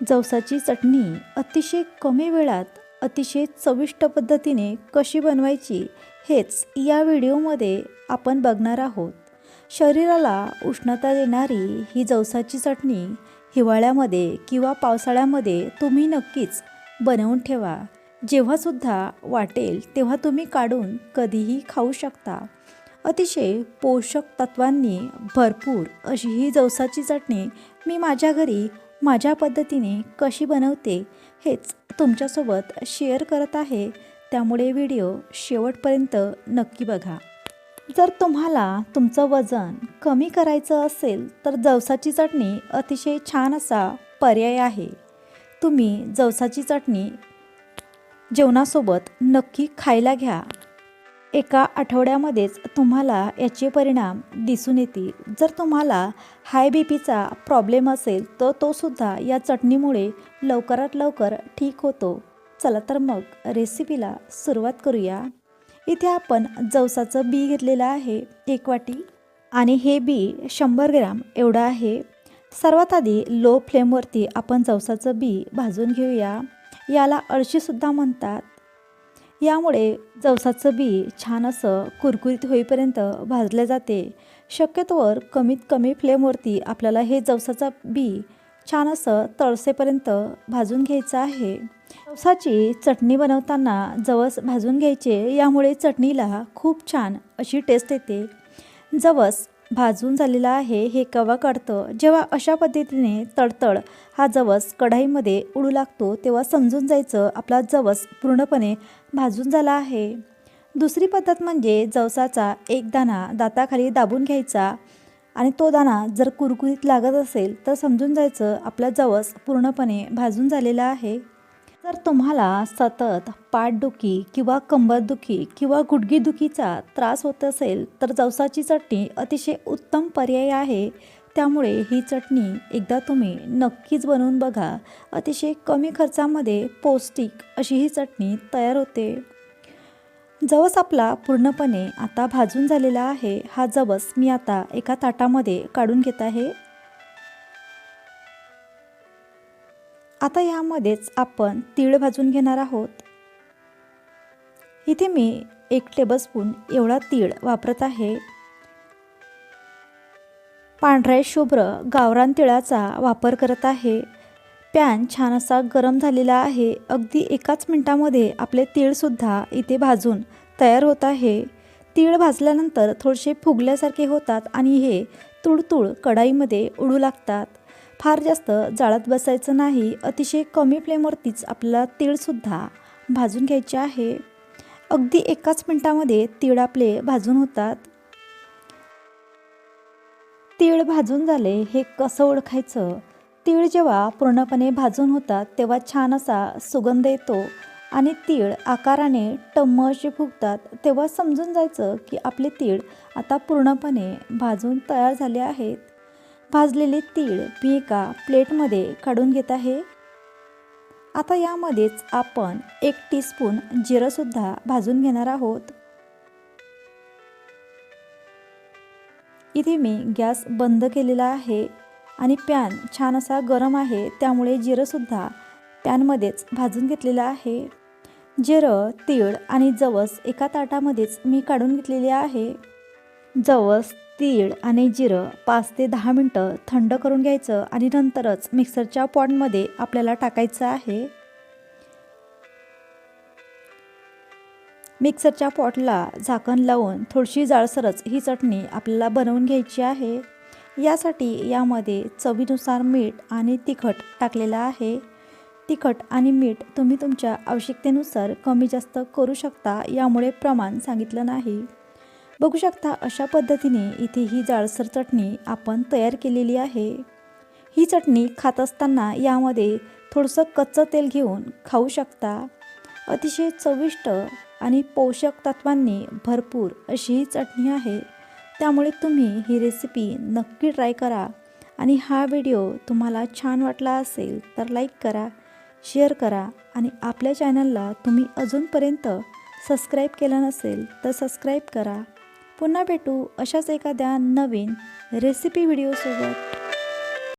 जवसाची चटणी अतिशय कमी वेळात अतिशय चविष्ट पद्धतीने कशी बनवायची हेच या व्हिडिओमध्ये आपण बघणार आहोत. शरीराला उष्णता देणारी ही जवसाची चटणी हिवाळ्यामध्ये किंवा पावसाळ्यामध्ये तुम्ही नक्कीच बनवून ठेवा. जेव्हासुद्धा वाटेल तेव्हा तुम्ही काढून कधीही खाऊ शकता. अतिशय पोषक तत्वांनी भरपूर अशी ही जवसाची चटणी मी माझ्या घरी माझ्या पद्धतीने कशी बनवते हेच तुमच्यासोबत शेअर करत आहे. त्यामुळे व्हिडिओ शेवटपर्यंत नक्की बघा. जर तुम्हाला तुमचं वजन कमी करायचं असेल तर जवसाची चटणी अतिशय छान असा पर्याय आहे. तुम्ही जवसाची चटणी जेवणासोबत नक्की खायला घ्या. एका आठवड्यामध्येच तुम्हाला याचे परिणाम दिसून येतील. जर तुम्हाला हाय बी पीचा प्रॉब्लेम असेल तर तोसुद्धा या चटणीमुळे लवकरात लवकर ठीक होतो. चला तर मग रेसिपीला सुरुवात करूया. इथे आपण जवसाचं बी घेतलेलं आहे एक वाटी. आणि हे बी शंभर ग्रॅम एवढं आहे. सर्वात आधी लो फ्लेमवरती आपण जवसाचं बी भाजून घेऊया. याला अळशीसुद्धा म्हणतात. यामुळे जवसाचं बी छान असं कुरकुरीत होईपर्यंत भाजले जाते. शक्यतोवर कमीत कमी फ्लेमवरती आपल्याला हे जवसाचं बी छान असं तळसेपर्यंत भाजून घ्यायचं आहे. जवसाची चटणी बनवताना जवस भाजून घ्यायचे यामुळे चटणीला खूप छान अशी टेस्ट येते. जवस भाजून झालेला आहे हे कवा काढतं जेव्हा अशा पद्धतीने तडतड हा जवस कढाईमध्ये उडू लागतो तेव्हा समजून जायचं आपला जवस पूर्णपणे भाजून झाला आहे. दुसरी पद्धत म्हणजे जवसाचा एक दाणा दाताखाली दाबून घ्यायचा आणि तो दाणा जर कुरकुरीत लागत असेल तर समजून जायचं आपला जवस पूर्णपणे भाजून झालेला आहे. जर तुम्हाला सतत पाठदुखी किंवा कंबरदुखी किंवा गुडघेदुखीचा त्रास होत असेल तर जवसाची चटणी अतिशय उत्तम पर्याय आहे. त्यामुळे ही चटणी एकदा तुम्ही नक्कीच बनवून बघा. अतिशय कमी खर्चामध्ये पौष्टिक अशी ही चटणी तयार होते. जवस आपला पूर्णपणे आता भाजून झालेला आहे. हा जवस मी आता एका ताटामध्ये काढून घेत आहे. आता यामध्येच आपण तीळ भाजून घेणार आहोत. इथे मी एक टेबलस्पून एवढा तीळ वापरत आहे. पांढऱ्या शुभ्र गावरान तिळाचा वापर करत आहे. पॅन छान असा गरम झालेला आहे. अगदी एकाच मिनटामध्ये आपले तीळसुद्धा इथे भाजून तयार होत आहे. तीळ भाजल्यानंतर थोडेसे फुगल्यासारखे होतात आणि हे तुडतुड कढाईमध्ये उडू लागतात. फार जास्त जाळत बसायचं नाही अतिशय कमी फ्लेमवरतीच आपल्याला तीळसुद्धा भाजून घ्यायचे आहे. अगदी एकाच मिनटामध्ये तीळ आपले भाजून होतात. तीळ भाजून झाले हे कसं ओळखायचं? तीळ जेव्हा पूर्णपणे भाजून होतात तेव्हा छान असा सुगंध येतो आणि तीळ आकाराने टम्म असे फुगतात. तेव्हा समजून जायचं की आपले तीळ आता पूर्णपणे भाजून तयार झाले आहेत. भाजलेले तीळ मी एका प्लेटमध्ये काढून घेत आहे. आता यामध्येच आपण एक टीस्पून जिरंसुद्धा भाजून घेणार आहोत. इथे मी गॅस बंद केलेला आहे आणि पॅन छान असा गरम आहे त्यामुळे जिरंसुद्धा पॅनमध्येच भाजून घेतलेलं आहे. जिरं तीळ आणि जवस एका ताटामध्येच मी काढून घेतलेले आहे. जवस तीळ आणि जिरं पाच ते दहा मिनटं थंड करून घ्यायचं आणि नंतरच मिक्सरच्या पॉटमध्ये आपल्याला टाकायचं आहे. मिक्सरच्या पॉटला झाकण लावून थोडीशी जाळसरच ही चटणी आपल्याला बनवून घ्यायची आहे. यासाठी यामध्ये चवीनुसार मीठ आणि तिखट टाकलेलं आहे. तिखट आणि मीठ तुम्ही तुमच्या आवश्यकतेनुसार कमी जास्त करू शकता यामुळे प्रमाण सांगितलं नाही. बघू शकता अशा पद्धतीने इथे ही जाळसर चटणी आपण तयार केलेली आहे. ही चटणी खात असताना यामध्ये थोडंसं कच्चं तेल घेऊन खाऊ शकता. अतिशय चविष्ट आणि पोषक तत्वांनी भरपूर अशी ही चटणी आहे. त्यामुळे तुम्ही ही रेसिपी नक्की ट्राय करा आणि हा व्हिडिओ तुम्हाला छान वाटला असेल तर लाईक करा शेअर करा आणि आपल्या चॅनलला तुम्ही अजूनपर्यंत सबस्क्राईब केलं नसेल तर सबस्क्राईब करा. पुन्हा भेटू अशाच एखाद्या नवीन रेसिपी व्हिडिओसोबत